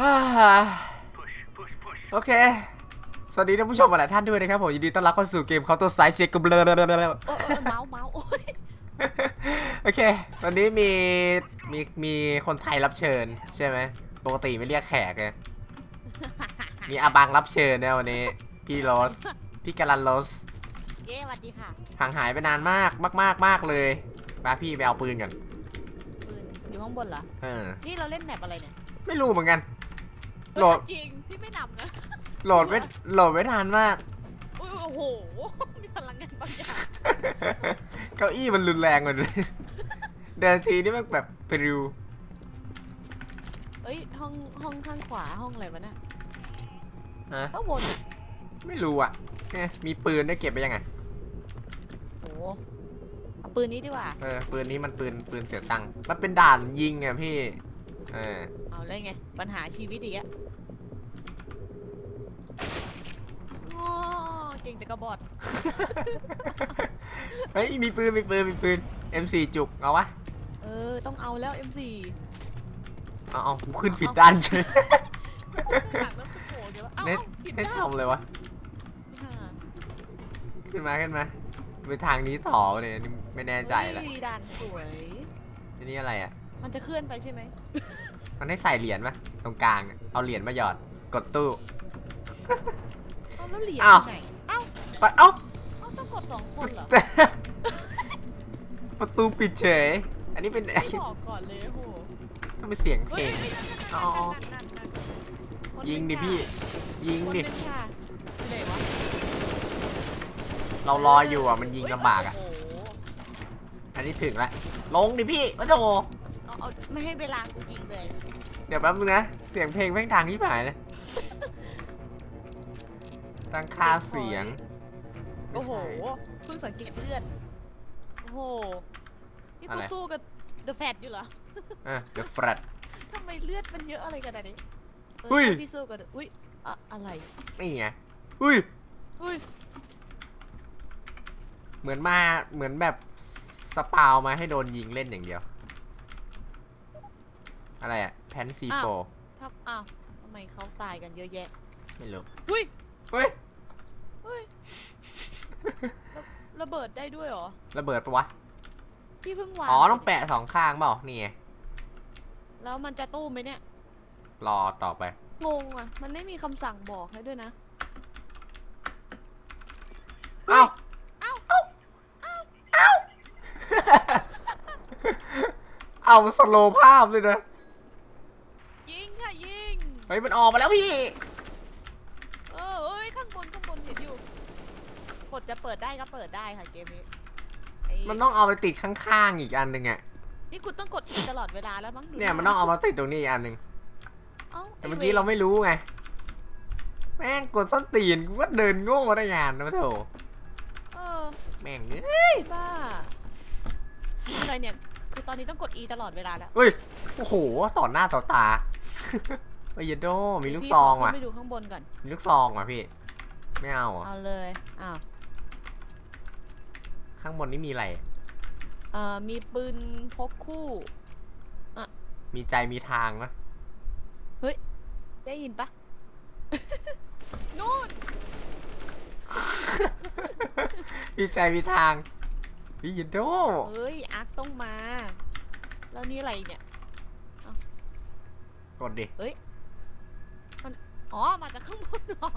อ่าโอเค สวัสดีท่านผู้ชมหลายท่านด้วยนะครับผมยินดีต้อนรับเข้าสู่เกมเคาน์เตอร์ไซส์เซ็กเบลอเออเออเออเมาส์เมาส์โอ้ยโอเค ตอนนี้มีมีมีคนไทยรับเชิญ ใช่ไหมปกติไม่เรียกแขกไงมีอาบังรับเชิญนะวันนี้ พี่โรส พี่กาลันโรสเย้สวัสดีค่ะห่างหายไปนานมากมากมากมากเลยมาพี่ไปเอาปืนก่อนปืนอยู่ข้างบนเหรอเออนี่เราเล่นแมปอะไรเนี่ย ไม่รู้เหมือนกัน โหลดเออจริงพี่ไม่นำนะโหลดไม่โหลดไม่นานมาก อุ้ยโอ้โห มีพลังงานบางอย่างเก้าอี้มันรุนแรงกว่าเลยเดินทีนี่มันแบบปลิวเอ้ยห้องห้องข้างขวาห้องอะไรวะเนี่ยฮะข้างบนอะไม่รู้อะเอ๊ะมีปืนได้เก็บไปยังไงโอ้โหเอาปืนนี้ดีกว่า เออปืนนี้มันปืนปืนเสียตังค์มันเป็นด่านยิงอะพี่เออเอาเลยไง ปัญหาชีวิตอีกอะโอ้เก่งแต่กระบอกเฮ้ยมีปืนมีปืนมีปืน M4 จุกเอาวะเออ ต้องเอาแล้ว M4 เอาเอากูขึ้นผิดด้านเฉยหลังแล้วโผล่เดี๋ยวเอ้าเน็ต เอ้าผิดเน็ตด้านทำเลยวะนี่ค่ะขึ้นมาขึ้นมาไปทางนี้ต่อเนี่ยนี่ไม่แน่ใจละเฮ้ยด่านสวย อันนี้อะไรอะ มันจะเคลื่อนไปใช่ไหม มันให้ใส่เหรียญปะตรงกลางเนี่ยเอาเหรียญมาหยอด กดตู้ เอาแล้วเหรียญอ้าว ไหนเอ้าปะเอ้า เอ้าต้องกดสองคนเหรอประตูปิดเฉย อันนี้เป็นไม่บอกก่อนเลยโอ้โหต้องเป็นเสียงเพเฮ้ลยงนั่นนั่นนั่นอ๋อนั่นนั่นนั่นคนยิงดิหนึ่พี่ค่ะยิงคนดิหนึ่งค่ะอยู่ไหนวะเรารออยู่อะ มันยิงลำบากอะโอ้โหอันนี้ถึงละ ลงดิพี่ โอ้โห เอาเอาไม่ให้เวลากูยิงเลย เดี๋ยวแป๊บนึงนะ เสียงเพลงแม่งทางที่หายเลยตั้งค่าเสียงโอ้โหเพิ่งสังเกตเลือดโอ้โหนี่อะกูไร สู้กับเดอะแฟตอยู่เหรอเออเดี๋ยวแฟลต ทำไมเลือดมันเยอะอะไรกันอะนี้เอออุ้ยใช่พี่สู้กับ The- อุ้ยอะอะไรนี่ไงอุ้ย อุ้ยเหมือนมาเหมือนแบบสปาวมาให้โดนยิงเล่นอย่างเดียว อะไรอะแพนซีโฟทับอ้าวทำไมเขาตายกันเยอะแยะไม่รู้อุ้ยเฮ้ยเฮ้ยระระเบิดได้ด้วยเหรอระเบิดปะวะพี่เพิ่งวางอ๋อต้องแปะสองข้างเปล่านี่ไงแล้วมันจะตู้มไหมเนี่ย รอต่อไป งงอะ มันไม่มีคำสั่งบอกให้ด้วยนะ เอ้า เอ้า เอาสโลว์ภาพเลยนะยิงค่ะยิงเฮ้ยมันออกมาแล้วพี่ เออเอ้ยข้างบนข้างบนเห็นอยู่กดจะเปิดได้ก็เปิดได้ค่ะเกมนี้ไอ้มันต้องเอาไปติดข้างๆอีกอันหนึ่งอะนี่คุณต้องกดอีตลอดเวลาแล้วมั้งดูเนี่ยมันต้องเอามาติดตรงนี้อีกอันหนึ่งเอ้าแต่เมื่อกี้เราไม่รู้ไง แม่งกดส้นตีนกูก็เดินโง่ได้งานนะโถเออแม่งเอ้ยบ้าอะไรเนี่ย คือตอนนี้ต้องกด E ตลอดเวลาแล้ว เฮ้ย โอ้โห ต่อหน้าต่อตา เฮ้ยโดมีลูกพี่ซองขว่ะขึ้นไปดูข้างบนก่อน มีลูกซองว่ะพี่ ไม่เอาเหรอเอาเลยอ้าวข้างบนนี่มีอะไร เอ่อมีปืนพกคู่ มีใจมีทางนะได้ยินปะ นู่นมีใจมีทางพี่ยโดเฮ้ยอาร์คต้องมา แล้วนี่อะไรเนี่ย กดดิอ๋ อ มาจากข้างบนอ๋อ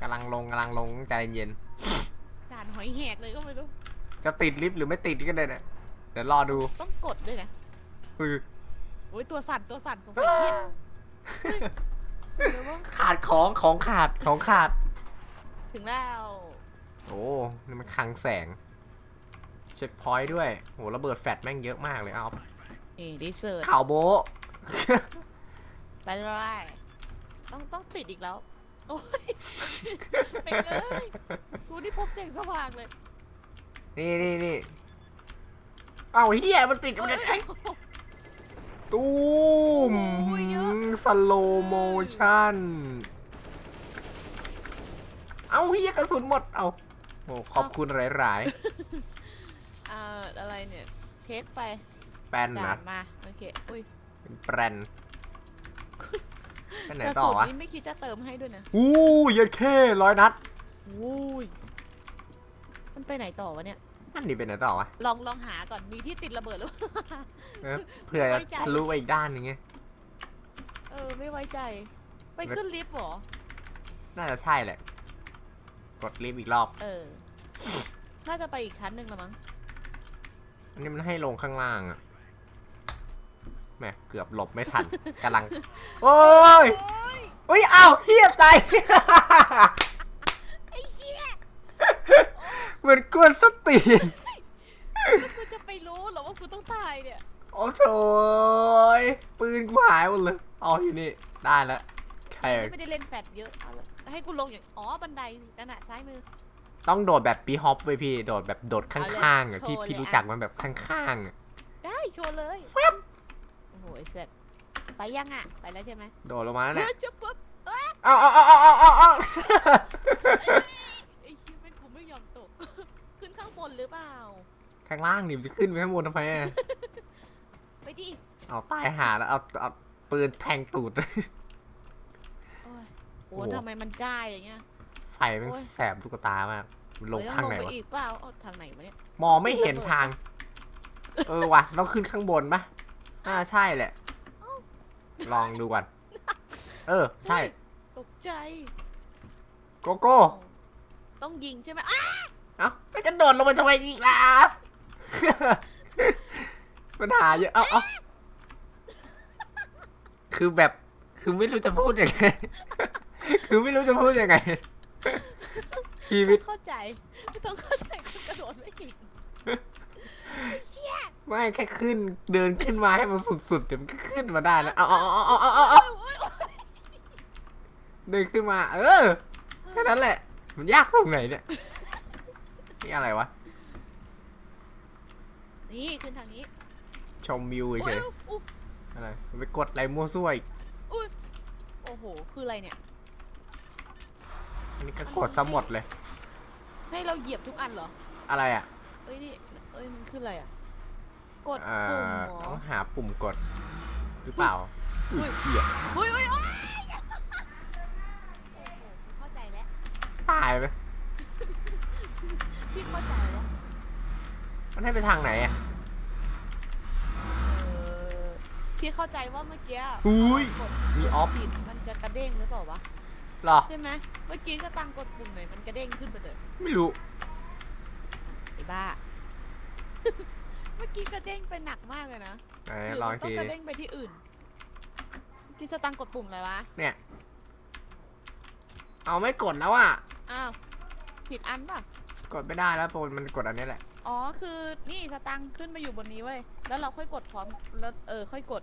กำลังลงกำลังลงใจเย็นด่านหอยแหกเลยก็ไม่รู้ จะติดลิฟต์หรือไม่ติดก็ได้เนี่ยเดี๋ยวรอดูต้องกดด้วยนะเฮ้ยโอ้ยตัวสั่นตัวสั่นสงสัยเครียดเดี๋ยวว่าขาดของของขาดของขาด ถึงแล้วโอ้นี่มันคลังแสง เช็คพอยต์ด้วยโหระเบิดแฟลชแม่งเยอะมากเลยเอานี่ดีเซิร์ตข่าวโบะ ไปเลย ต้องต้องติดอีกแล้ว โอ้ยเป็นเลยกูนี่พบแสงสว่างเลยนี่นี่นี่เอาเฮียมันติดมันจะเอ้ยตูมโอ้ยเยอะสโลโมชั่น เอาเฮียกระสุนหมด เอาโอ้ขอบคุณหลายอ่าอะไรเนี่ย เทสไปๆแปนด่านะนมา โอเค อุ้ยเป็นแปรน ไปไหนกระต่อสุนวะนี่ไม่คิดจะเติมให้ด้วยนะอู้เยัดเข้ร้อยนัดวู้ยมันไปไหนต่อวะเนี่ยนั่นดิไปไหนต่อวะลองลองหาก่อนมีที่ติดระเบิดหรือเปล่าเออเผื่อจะไว้ใจทะลุไปอีกด้านหนึงไงเออไม่ไว้ใจ ไปขึ้นลิฟต์เหรอ น่าจะใช่แหละ กดลิฟต์อีกรอบ เออ น่าจะไปอีกชั้นหนึ่งละมั้งอันนี้มันให้ลงข้างล่างอะ แหมเกือบหลบไม่ทันกำลัง โอ้ยเฮ้ยอ้าวเฮียตาย ไอ้เหี้ยเหมือนกวนสตีนแล้วกูจะไปรู้เหรอว่ากูต้องตายเนี่ยโอ้โถยปืนกูหายหมดเลยอ๋ออยู่นี่ได้แล้วใครไม่ได้เล่นแฟดเยอะเอาละให้กูลงอย่างอ๋อบันไดนั่นน่ะซ้ายมือ ต้องโดดแบบปีฮอปไปพี่โดดแบบโดดข้างๆอะเอาเลยพี่โชว์พี่เลยรู้อะจักมันแบบข้างๆอะได้โชว์เลยโอ้โห ไอ้เสร็จไปยังอะ ไปแล้วใช่ไหมโดดลงมาแล้วเฮ้เนี่ยยจะปุ๊บเอาเอาเอาเอาเอาเอา ไอ้เหี้ยเป็นกูไม่ยอมตก ขึ้นข้างบนหรือเปล่า ข้างล่างนี่มันจะขึ้นไปข้างบนทำไมอะไปดิเอาตายหาแล้วเอาเอาปืนแทงตูด โอ้ยโอ้โอ้โหทำไมมันจ้าอย่างเงี้ย ไฟแมันโอ้ยแสบลูกตามากมันลงเฮ้ยข้างไหนต้อวะปอีกเปล่าเอาทางไหนวะเนี่ย มองไม่เห็นทาง เออว่ะต้องขึ้นข้างบนปะ อ่าใช่แหละ ลองดูก่อน เออ ใช่ ตกใจโกโก้ ต้องยิงใช่ไหมอ้าเอ้าไม่จะโดดลงมาทำไมอีกล่ะ ปัญหาเยอะ เอ้าเอ้าคือแบบ คือไม่รู้จะพูดยังไง คือไม่รู้จะพูดยังไง ชีวิต เข้าใจ ต้องเข้าใจกูกระโดดไม่ถึงเชี่ย ไม่แค่ขึ้นเดินขึ้นมาให้มันสุดๆเดี๋ยวมันก็ขึ้นมาได้แล้วเอาเอาเอาเอาเอาเอาเอาโอ้ยโอ้ยเดินขึ้นมา เออแค่นั้นแหละ มันยากตรงไหนเนี่ยนี่อะไรวะนี่ขึ้นทางนี้ชมวิวโอ้เฉยยอุ๊ยๆอะไรไปกดอะไรมั่วซั่วอีกโอ้โห คืออะไรเนี่ย อันนี้ก็กดซะหมดเลย ให้เราเหยียบทุกอันเหรออะไรอะ เอ้ยนี่เอ้ยมันคืออะไรอะ กดเอ่ปุ่มอเหรอต้องหาปุ่มกด หรือเปล่าอุ้อุ้ยยเหี้ยอุ้ยอุ้ยโอ้ยโอ้โหเข้าใจแล้ว ตายไปพี่เข้าใจแล้ว มันให้ไปทางไหนอะ เออ พี่เข้าใจว่าเมื่อกี้อุ้ยกดมีออฟ ผิดมันจะกระเด้งหรือเปล่าวะ หรอ ใช่ไหมเมื่อกี้ก็ตังกดปุ่มไหนมันกระเด้งขึ้นไปเลยไม่รู้ ไอ้บ้า เมื่อกี้กระเด้งไปหนักมากเลยนะไหนหรือลองมันต้องทีกระเด้งไปที่อื่นพี่สตังค์กดปุ่มอะไรวะ เนี่ย เอาไม่กดแล้วอะ อ้าว ผิดอันป่ะ กดไม่ได้แล้วโปรมันกดอันนี้แหละ อ๋อ คือนี่สตังค์ขึ้นมาอยู่บนนี้เว้ย แล้วเราค่อยกดพร้อม แล้วเออค่อยกด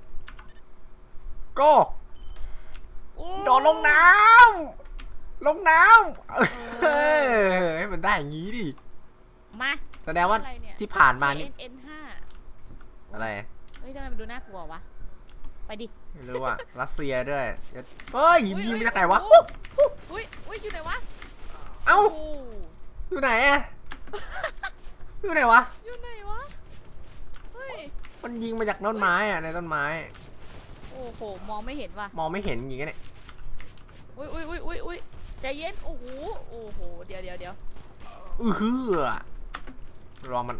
โก้โอ้โดดลงน้ำลงน้ำเออให้มันได้อย่างนี้ดิ มาแสดงว่าอะไรเนี่ย ที่ผ่านมานี่ N N 5 อะไร เฮ้ยทำไมมันดูน่ากลัววะ ไปดิ ไม่รู้อะ รัสเซียด้วยเฮ้ยยิงยิงมาจากไหนวะโอ้โหอุ้ยอุ้ยอยู่ไหนวะเอ้าโอ้อยู่ไหนอะอยู่ไหนวะ อยู่ไหนวะ เฮ้ย มันยิงมาจากต้นไม้อะในต้นไม้ โอ้โห มองไม่เห็นว่ะ มองไม่เห็นยิงกันเนี่ยอุ้ยอุ้ยอุ้ยอุ้ยอุ้ยใจเย็น โอ้โห โอ้โห เดี๋ยวเดี๋ยวเดี๋ยว อือฮือรอมัน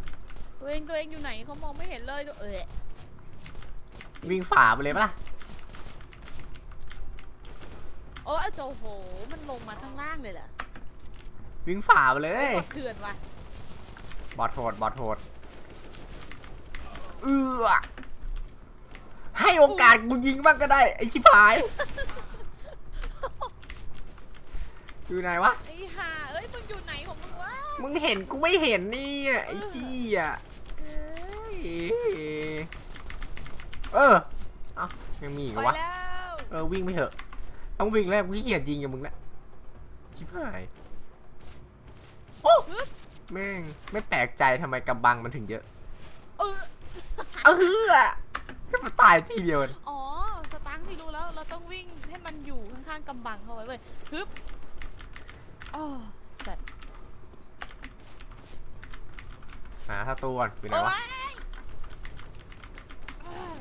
ตัวเองตัวเองอยู่ไหนเขามองไม่เห็นเลยเออวิ่งฝ่าไปเลยปะล่ะโอ้โอ้โห มันลงมาข้างล่างเลยเหรอวิ่งฝ่าไปเลยกดเถื่อนว่ะบอดโหดบอดโหดเอือให้โอกาสกูยิงบ้างก็ได้ ไอชิบหาย อยู่ไหนวะ ไอ้ห่าเอ้ยมึงอยู่ไหนของมึงวะมึงเห็นกูไม่เห็นนี่อะไอ้ชี้อะ เอ้ยเออเอ้ายังมีอีกไปเหรอวะ แล้วเออวิ่งไปเถอะ ต้องวิ่งแล้วกูขี้เกียจยิงกับมึงแล้วชิบหายโอ้แม่งไม่แปลกใจทำไมกำบังมันถึงเยอะเออเออให้มันตายทีเดียวอ๋อ สตังค์ที่รู้แล้วเราต้องวิ่งให้มันอยู่ข้างๆกำบังเขาไว้เว้ยฮึบอ๋อสัตว์หาถ้าตัวก่อนอยู่ไหนโอ้วะยเออ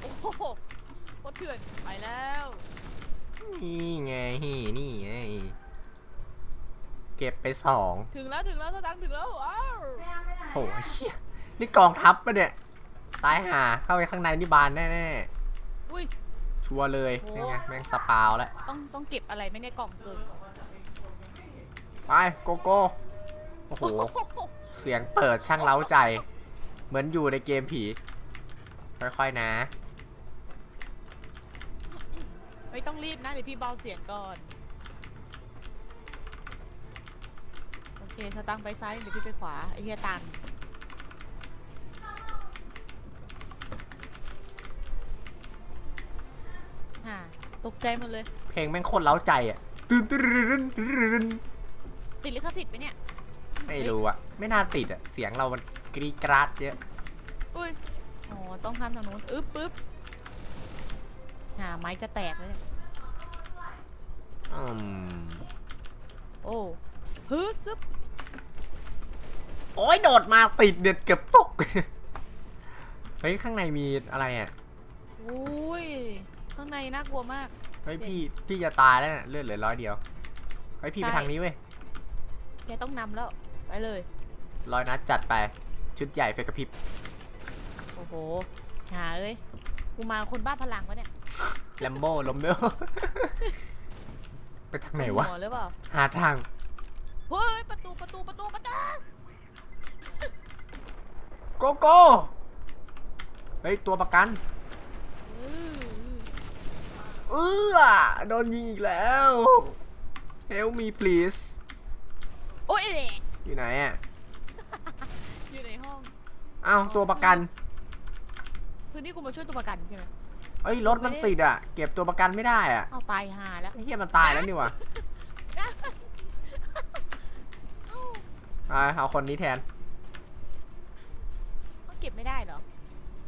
โอ้โหโคตรเถื่อนไปแล้วนี่ไงนี่ไงเก็บไปสองถึงแล้วถึงแล้วสตังค์ถึงแล้วว้าวโหเชี่ยนี่กองทัพปะเนี่ยตายห่าเข้าไปข้างในนี่บานแน่อุ้ยๆชัวร์เลยโหนี่ไงแม่งสปาวแล้วต้องต้องเก็บอะไรไม่ในกล่องเกินไปโกโก้โอ้โหเสียงเปิดช่างเล้าใจ เหมือนอยู่ในเกมผีค่อยๆนะ ไม่ ต้องรีบนะเดี๋ยวพี่เบาเสียงก่อน โอเคสตังค์ไปซ้ายเดี๋ยวพี่ไปขวาไอ้เหี้ยตันอ่าตกใจหมดเลย เพลงแม่งโคตรเล้าใจอะตื่นตื่นตื่นตื่นติดลิขสิทธิ์ไปเนี่ย ไม่รู้อะ ไม่น่าติดอะ เสียงเรามันกรีดกราดเยอะ อุ้ย อ๋อ ต้องทำทางนู้น อึ๊บปึ๊บหาไม้จะแตกเลยเนี่ย อืมโอ้ฮึซึบโอ้ยโดดมาติดเด็ดเกือบตก เฮ้ย ข้างในมีอะไรอะ อุ้ยข้างในน่ากลัวมาก เฮ้ยพี่พี่จะตายแล้วน่ะเลือดเหลือร้อยเดียว เฮ้ยพี่ไปใช่ ทางนี้เว้ยแกต้องนำแล้ว ไปเลย ร้อยนัดจัดไป ชุดใหญ่ไฟกระพริบ โอ้โห หาเอ้ย กูมาคนบ้าพลังวะเนี่ย แลมโบ้ลมเด้อ ไปทางไหนวะ หัวหรือเปล่าหาทาง เฮ้ยประตูประตูประตูประตูโกโก้ เฮ้ย ตัวประกัน อือเออโดนยิงอีกแล้ว Help me please โอ้ยเด็กอยู่ไหนอะอยู่ในห้อง อ้าว ตัวประกัน คือนี่กูมาช่วยตัวประกันใช่ไหม เอ้ยรถมันติดอะ เก็บตัวประกันไม่ได้อะเอาตายหาแล้วไอ้เหี้ยมันตายแล้วนี่หวะอ่าเอาคนนี้แทนก็เก็บไม่ได้เหรอ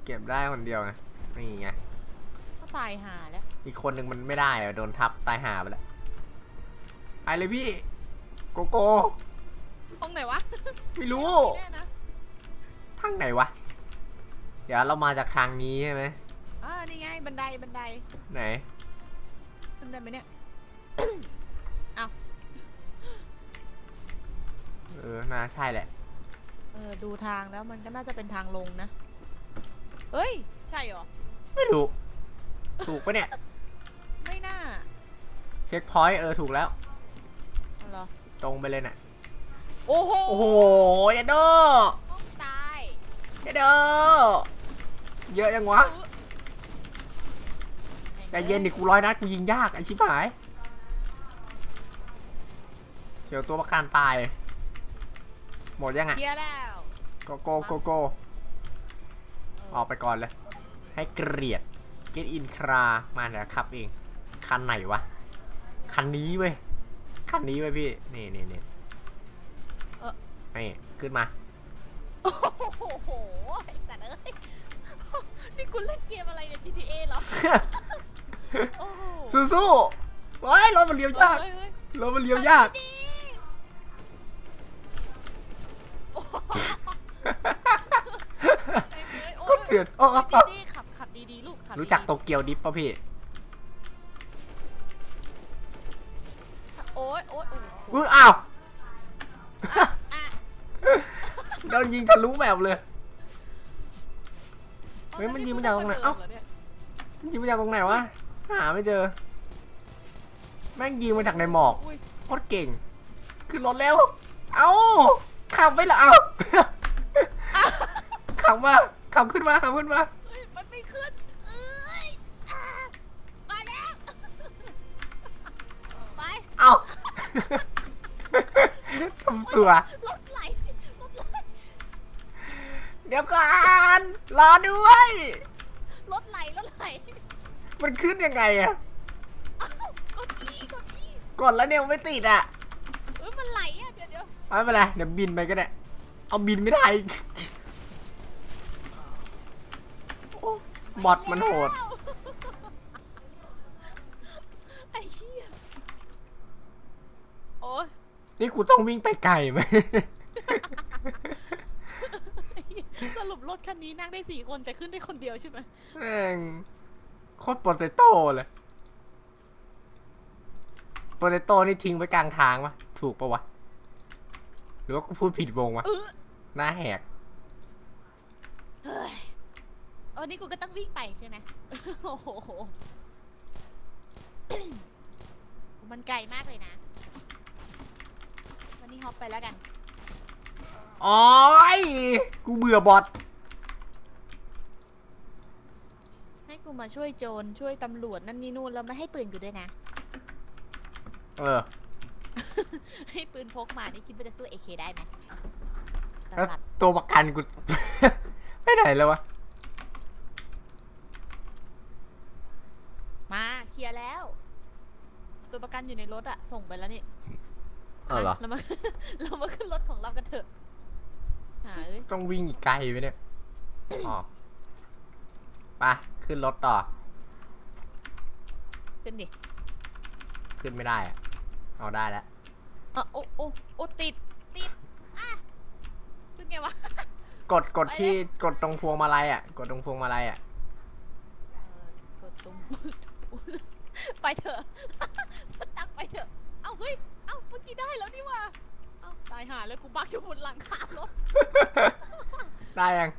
เก็บได้คนเดียวไงนี่ไงก็ตายหาแล้วอีกคนหนึ่งมันไม่ได้อะโดนทับตายหาไปแล้วไปเลยพี่โกโก้ห้องไหนวะไม่รู้แน่นะ ทางไหนวะ เดี๋ยวเรามาจากทางนี้ใช่ไหม อ่านี่ไงบันไดบันไดไหน บันไดไหมเนี่ย เออน่าใช่แหละ เออดูทางแล้วมันก็น่าจะเป็นทางลงนะ เฮ้ย ใช่เหรอ ไม่รู้ถูกปะเนี่ย ไม่น่าเช็คพอยต์เออถูกแล้ว เอาเหรอ ตรงไปเลยน่ะ โอ้โหโอ้โหยาโดห้องตายยาโดเยอะยังวะ ใจเย็นดิกูร้อยนัดกูยิงยากไอชิบหาย เชียวตัวประกันตาย หมดยังอะเคลียร์แล้วโกโก้โกโก้ออกไปก่อนเลย ให้เกลียด get in ครา มาเดี๋ยวขับเอง คันไหนวะ คันนี้เว้ย คันนี้เว้ยพี่ นี่นี่นี่เออ นี่ขึ้นมา โอ้โหไอ้สัตว์เอ้ย นี่คุณเล่นเกมอะไรเนี่ย GTA เหรอโอ้โห สู้สู้ๆเฮ้ยรถมันเลี้ยวยากเฮ้ยเฮ้ยรถมันเลี้ยวยากดีโอ้โหโอ้ก็ยเถื่อนโอ้ขับดีๆขับขับดีๆลูกขับรู้จักโตดีเกียวดิฟป่ะพี่ๆโอ้ยโอ้ยโอ้โหอุ้ยอ้าวอะโดนยิงทะลุแบบเลยเฮ้ยมันยิงมาจากตรงไหนเอ้าดิมันยิงมาจากตรงไหนวะ หาไม่เจอ แม่งยิงมาจากในหมอกอุ้ยโคตรเก่ง ขึ้นรถเร็วเอาขับไปเหรอเอาขับมาขับขึ้นมาขับขึ้นมาเฮ้ยมันไม่ขึ้นเอ้ยอะมาแล้วไปเอาทำตัว รถไหลรถไหลเดี๋ยวก่อนรอด้วย รถไหลรถไหล มันขึ้นยังไงอะเอ้ากดอีกดอีกดแล้วเนี่ยมันไม่ติดอะเฮ้ยมันไหลอะเดี๋ยวเดี๋ยวไม่เป็นไรเดี๋ยวบินไปก็ได้เอาบินไม่ได้อีกโอ้บอทมันโหดแล้วไอ้เหี้ยโอ้ยนี่กูต้องวิ่งไปไกลไหม สรุปรถคันนี้นั่งได้สี่คนแต่ขึ้นได้คนเดียวใช่ไหม แม่ง โคตรโปเตโต้เลยโปเตโต้นี่ทิ้งไว้กลางทางวะถูกปะวะ หรือว่ากูพูดผิดวงวะเออหน้าแหก เฮ้ยเออนี่กูก็ต้องวิ่งไปใช่ไหม โอ้โห มันไกลมากเลยนะ วันนี้ฮอปไปแล้วกันโอ้ยกูเบื่อบอท ให้ กูมาช่วยโจรช่วยตำรวจนั่นนี่นู่นแล้วไม่ให้ปืนกูด้วยนะ เออ ให้ปืนพกมานี่คิดว่าจะสู้เอเคได้ไหมแล้วสำหรับตัวประกันกูไปไหนแล้ววะ มาเคลียร์แล้ว ตัวประกันอยู่ในรถอะส่งไปแล้วนี่เออเหรอเรามา เรามาขึ้นรถของเรากันเถอะหาเอ้ย ต้องวิ่งอีกไกลไปเนี่ย อ๋อ ไปขึ้นรถต่อ ขึ้นดิขึ้นไม่ได้อะเอาได้แล้ว อะโอ้โอ้โอ้ติด ติดอะขึ้นไงวะ กดกดไปเลยที่กดตรงพวงมาลัยอะ กดตรงพวงมาลัยอะ เออกดตรงไปเถอะ ตักไปเถอะ เอ้าเฮ้ย เอ้าเมื่อกี้ได้แล้วนี่หว่า เอ้าตายหาเลยกูบักอยู่บนหลังคารถได้ยัง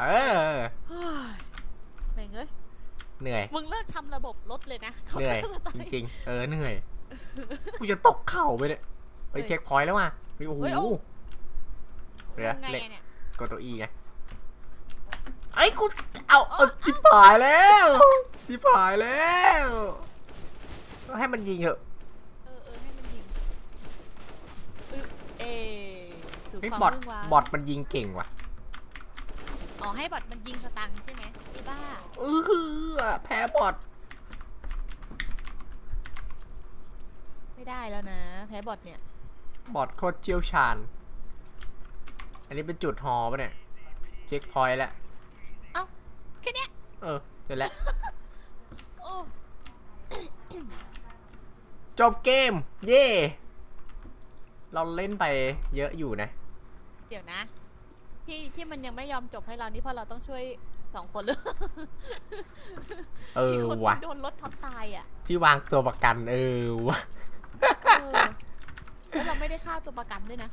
เออ เฮ้ยแม่งเอ้ยเหนื่อย มึงเลิกทำระบบรถเลยนะเหนื่อย ขาจริงๆ เออ เหนื่อย กูจะตกเข่าไปเนี่ยไปเช็คพอยต์แล้วว่ะเฮ้ยโอ้โหเฮ้ยโอ้เดี๋ยวยังไงเล็กอะเนี่ย กดตัวอีไง ไอ้กูเอาเอาจิบหายแล้วจิบหายแล้วให้มันยิงเถอะ เออเออให้มันยิงอึเอสู่ไอ้ยความบอท วุ่นวายบอทมันยิงเก่งว่ะ อ๋อให้บอทมันยิงสตังค์ใช่ไหมไอ้บ้าเออแพ้บอทไม่ได้แล้วนะ แพ้บอทเนี่ย บอทโคตรเชี่ยวชาญ อันนี้เป็นจุดฮอปะเนี่ย เช็คพอยต์แล้วแค่เนี้ย เออเสร็จแล้ว โอ้ จบเกม เย่เราเล่นไปเยอะอยู่นะ เดี๋ยวนะ ที่ที่มันยังไม่ยอมจบให้เรานี่เพราะเราต้องช่วยสองคนเลยเออมีคนว่ะโดนรถทับตายอะ ที่วางตัวประกันเออว่ะเออแล้วเราไม่ได้ฆ่าตัวประกันด้วยนะ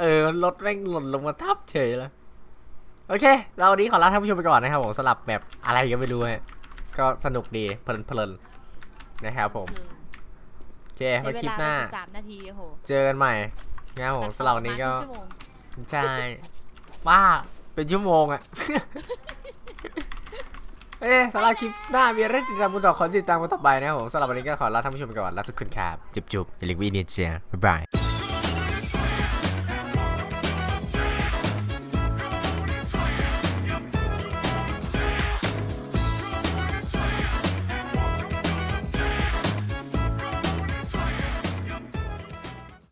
เออรถแม่งหล่นลงมาทับเฉยเลยโอเค เราวันนี้ขอลาท่านผู้ชมไปก่อนนะครับผมสลับแบบอะไรก็ไม่รู้ฮะก็สนุกดีเพลินๆนะครับผมคือโอเคในไว้เวคลิปลาหน้าสามนาทีโอ้โหเจอกันใหม่นะครับผมตัดสำหรับวันนี้ก็ ใช่ป้าเป็นชั่วโมงอะเอ๊ะสำหรับคลิปหน้ามีอะไรติดตามกันต่อขอติดตามกันต่อไปนะครับผมสำหรับวันนี้ก็ขอลาท่านผู้ชมไปก่อนลาทุกคนครับ จุ๊บๆอย่าลืมวินเนียเจียบ๊ายบาย